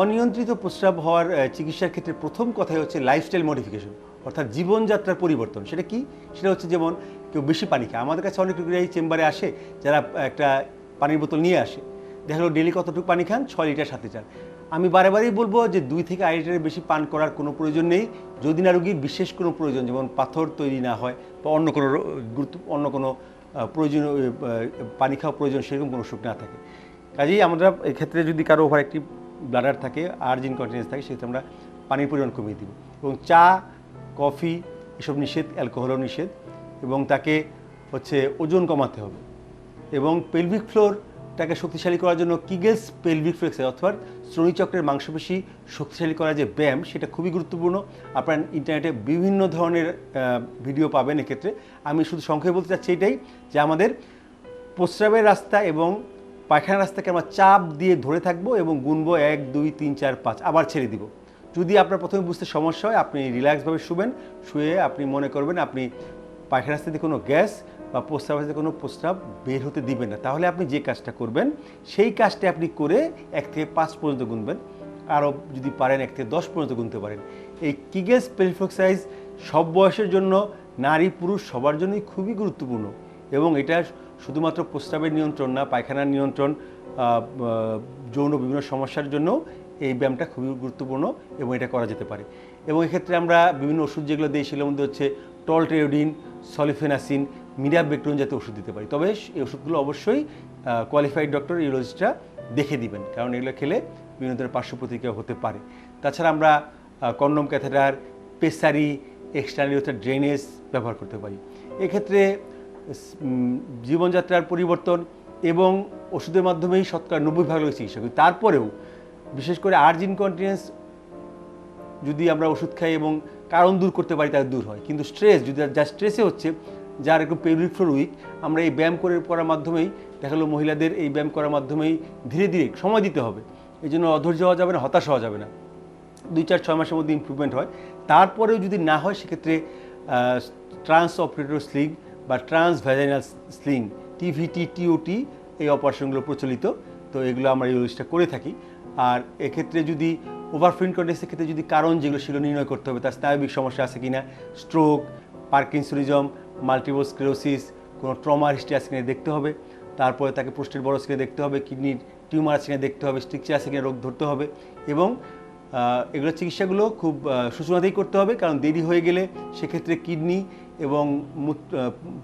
অনিয়ন্ত্রিত প্রস্রাব হওয়ার চিকিৎসার ক্ষেত্রে প্রথম কথাই হচ্ছে লাইফস্টাইল মডিফিকেশন অর্থাৎ জীবনযাত্রার পরিবর্তন। সেটা কি? সেটা হচ্ছে যেমন কেউ বেশি পানি খায়। আমাদের কাছে অনেক রোগীরাই চেম্বারে আসে, যারা একটা পানির বোতল নিয়ে আসে। দেখা গেলো ডেলি কতটুকু পানি খান? ছয় লিটার সাথে চান। আমি বারে বারেই বলব যে দুই থেকে আড়াই লিটারের বেশি পান করার কোনো প্রয়োজন নেই। যদি না রোগীর বিশেষ কোনো প্রয়োজন, যেমন পাথর তৈরি না হয় বা অন্য কোনো গুরুত্ব অন্য কোনো প্রয়োজনীয় পানি খাওয়া প্রয়োজন সেরকম কোনো অসুখ না থাকে। কাজেই আমরা এক্ষেত্রে যদি কারও ওভার একটি ব্লাডার থাকে, আর্জিন কন্টিনেন্স থাকে, সেক্ষেত্রে আমরা পানির পরিমাণ কমিয়ে দিব। এবং চা, কফি এসব নিষেধ, অ্যালকোহলও নিষেধ এবং তাকে হচ্ছে ওজন কমাতে হবে। এবং পেলভিক ফ্লোরটাকে শক্তিশালী করার জন্য কিগেলস পেলভিক ফ্লেক্স অর্থাৎ শ্রোণীচক্রের মাংসপেশি শক্তিশালী করার যে ব্যায়াম, সেটা খুবই গুরুত্বপূর্ণ। আপনার ইন্টারনেটে বিভিন্ন ধরনের ভিডিও পাবেন এক্ষেত্রে। আমি শুধু সংক্ষেপে বলতে চাচ্ছি এটাই যে আমাদের প্রস্রাবের রাস্তা এবং পায়খানার রাস্তাকে আমরা চাপ দিয়ে ধরে থাকব এবং গুনবো এক, দুই, তিন, চার, পাঁচ, আবার ছেড়ে দিব। যদি আপনার প্রথমে বুঝতে সমস্যা হয়, আপনি রিল্যাক্সভাবে শুবেন, শুয়ে আপনি মনে করবেন আপনি পায়খানা রাস্তা কোনো গ্যাস বা প্রস্রাব রাস্তা কোনো প্রস্রাব বের হতে দিবেন না। তাহলে আপনি যে কাজটা করবেন, সেই কাজটা আপনি করে এক থেকে পাঁচ পর্যন্ত গুনবেন। আরও যদি পারেন, এক থেকে দশ পর্যন্ত গুনতে পারেন। এই কিগেস পেরিফ্লক্সাইজ সব বয়সের জন্য, নারী পুরুষ সবার জন্যই খুবই গুরুত্বপূর্ণ। এবং এটা শুধুমাত্র প্রস্রাবের নিয়ন্ত্রণ না, পায়খানার নিয়ন্ত্রণ যৌন বিভিন্ন সমস্যার জন্য এই ব্যায়ামটা খুবই গুরুত্বপূর্ণ এবং এটা করা যেতে পারে। এবং এক্ষেত্রে আমরা বিভিন্ন ওষুধ যেগুলো সেগুলোর মধ্যে হচ্ছে টলট্রেওডিন, সলিফেনাসিন, মিরাবেক্ট্রন জাতীয় ওষুধ দিতে পারি। তবে এই ওষুধগুলো অবশ্যই কোয়ালিফাইড ডক্টর ইউরোলজিস্টরা দেখে দিবেন, কারণ এগুলো খেলে বিভিন্ন ধরনের পার্শ্ব প্রতিক্রিয়া হতে পারে। তাছাড়া আমরা condom catheter, pessary external drainage ব্যবহার করতে পারি। এক্ষেত্রে জীবনযাত্রার পরিবর্তন এবং ওষুধের মাধ্যমেই শতকরা নব্বই ভাগ লোক চিকিৎসা করি। তারপরেও, বিশেষ করে আর্জিন কন্টিনেন্স যদি আমরা ওষুধ খাই এবং কারণ দূর করতে পারি, তাহলে দূর হয়। কিন্তু স্ট্রেস যদি যা স্ট্রেসে হচ্ছে, যার একটু পেরিক ফ্লোর উইক আমরা এই ব্যায়াম করে, করার মাধ্যমেই দেখা গেলো মহিলাদের এই ব্যায়াম করার মাধ্যমেই ধীরে ধীরে সময় দিতে হবে। এই জন্য অধৈর্য হওয়া যাবে না, হতাশ হওয়া যাবে না। দুই চার, ছয় মাসের মধ্যে ইমপ্রুভমেন্ট হয়। তারপরেও যদি না হয়, সেক্ষেত্রে ট্রান্স অপারেটর স্লিং বা trans vaginal sling TVT TOT এই অপারেশনগুলো প্রচলিত। তো এগুলো আমরা ইউজটা করে থাকি। আর এক্ষেত্রে যদি ওভারফিন কন্ডেন্সের ক্ষেত্রে যদি কারণ যেগুলো সেগুলো নির্ণয় করতে হবে, তার স্নায়বিক সমস্যা আছে কিনা স্ট্রোক পার্কিনসনিজম মাল্টিপল স্ক্লেরোসিস কোনো ট্রমার হিস্ট্রি আছে কিনা দেখতে হবে। তারপরে তাকে পোস্টের বড় স্কেলে দেখতে হবে কিডনির টিউমার আছে কিনা দেখতে হবে স্ট্রিকচার আছে কিনা রোগ ধরতে হবে এবং এগুলো চিকিৎসাগুলো খুব সূচনাতেই করতে হবে, কারণ দেরি হয়ে গেলে সেক্ষেত্রে কিডনি এবং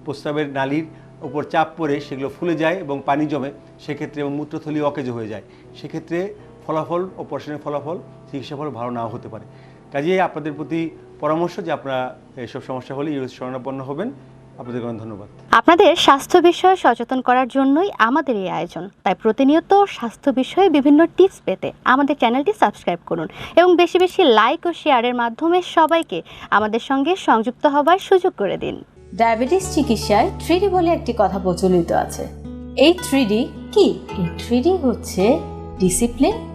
প্রস্রাবের নালীর উপর চাপ পড়ে সেগুলো ফুলে যায় এবং পানি জমে, সেক্ষেত্রে এবং মূত্রথলি অকেজ হয়ে যায়। সেক্ষেত্রে ফলাফল অপারেশনের ফলাফল চিকিৎসা ফল ভালো নাও হতে পারে। কাজেই আপনাদের প্রতি পরামর্শ যে আপনারা এসব সমস্যা হলে ইউরোজ শরণাপন্ন হবেন। আপনাদের অনেক ধন্যবাদ। আপনাদের স্বাস্থ্য বিষয়ে সচেতন করার জন্যই আমাদের এই আয়োজন। তাই প্রতিনিয়ত স্বাস্থ্য বিষয়ে বিভিন্ন টিপস পেতে আমাদের চ্যানেলটি সাবস্ক্রাইব করুন এবং বেশি বেশি লাইক ও শেয়ারের মাধ্যমে সবাইকে আমাদের সঙ্গে সংযুক্ত হবার সুযোগ করে দিন। ডায়াবেটিস চিকিৎসায় থ্রিডি বলে একটি কথা প্রচলিত আছে। এই থ্রিডি কি? এই থ্রিডি হচ্ছে ডিসিপ্লিন